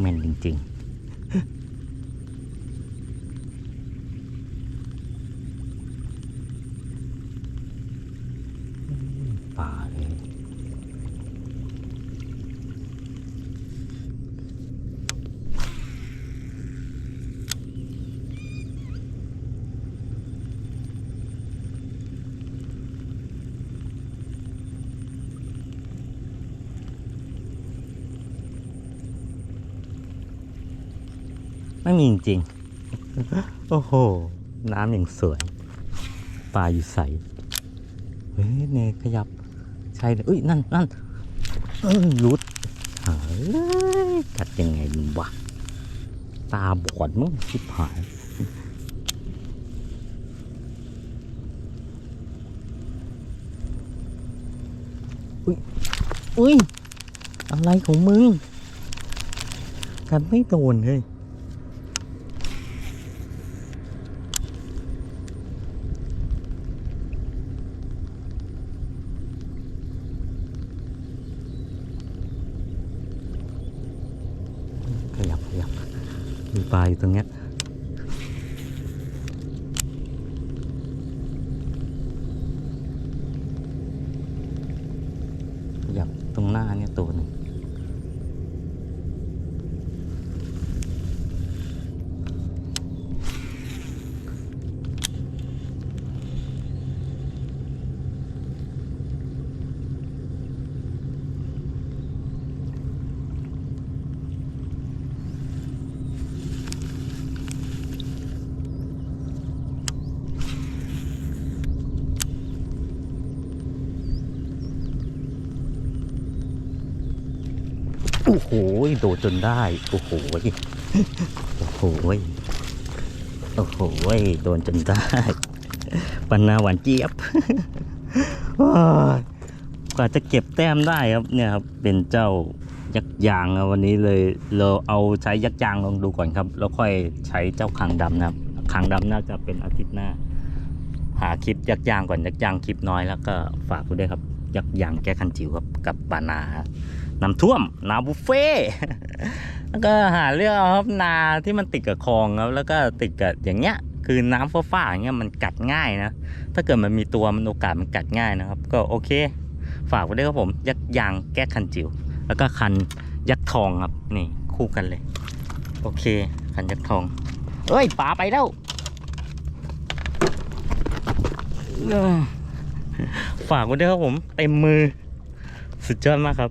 แม่นจริง ๆป่าเลย ไม่มีจริงๆ โอ้โห น้ำอย่างสวย ปลาอยู่ใส เฮ้ยเนยขยับ ใช่เลยอุ้ย นั่นนั่นรุดเฮ้ยกัดยังไงมึงวะ ตาบอดมั้งชิบหายอุ้ย อุ้ย อะไรของมึง กันไม่โดนเลย ขยับขยับ มีปลาอยู่ตรงเนี้ยขยับตรงหน้าเนี่ยตัวหนึ่ง โอ้โหโดดจนได้ โอ้โหโอ้โหโอ้โหโดนจนได้ปันนาหวานเจี๊ยบกว่าจะเก็บแต้มได้ครับเนี่ยครับเป็นเจ้ายักษ์ยางครับวันนี้เลยเราเอาใช้ยักษ์ยางลองดูก่อนครับ แล้วค่อยใช้เจ้าคางดำนะครับคางดำน่าจะเป็นอาทิตย์หน้า หาคลิปยักษ์ยางก่อนยักษ์ยางคลิปน้อยแล้วก็ฝากด้วยครับยักษ์ยางแก้คันจิ๋วครับกับปานาครับ น้ำท่วมนาบุฟเฟ่แล้วก็หาเรื่องเอาครับนาที่มันติดกับคลองครับแล้วก็ติดกับอย่างเงี้ย คือน้ำฟ้าๆอย่างเงี้ยมันกัดง่ายนะ ถ้าเกิดมันมีตัวมันโอกาสมันกัดง่ายนะครับ ก็โอเค ฝากไว้ด้วยครับผมยักษ์ยางแก้คันจิ๋วแล้วก็คันยักษ์ทองครับนี่คู่กันเลย โอเค คันยักษ์ทองเอ้ยป๋าไปแล้วฝากไว้ด้วยครับผมเต็มมือ สุดยอดมากครับ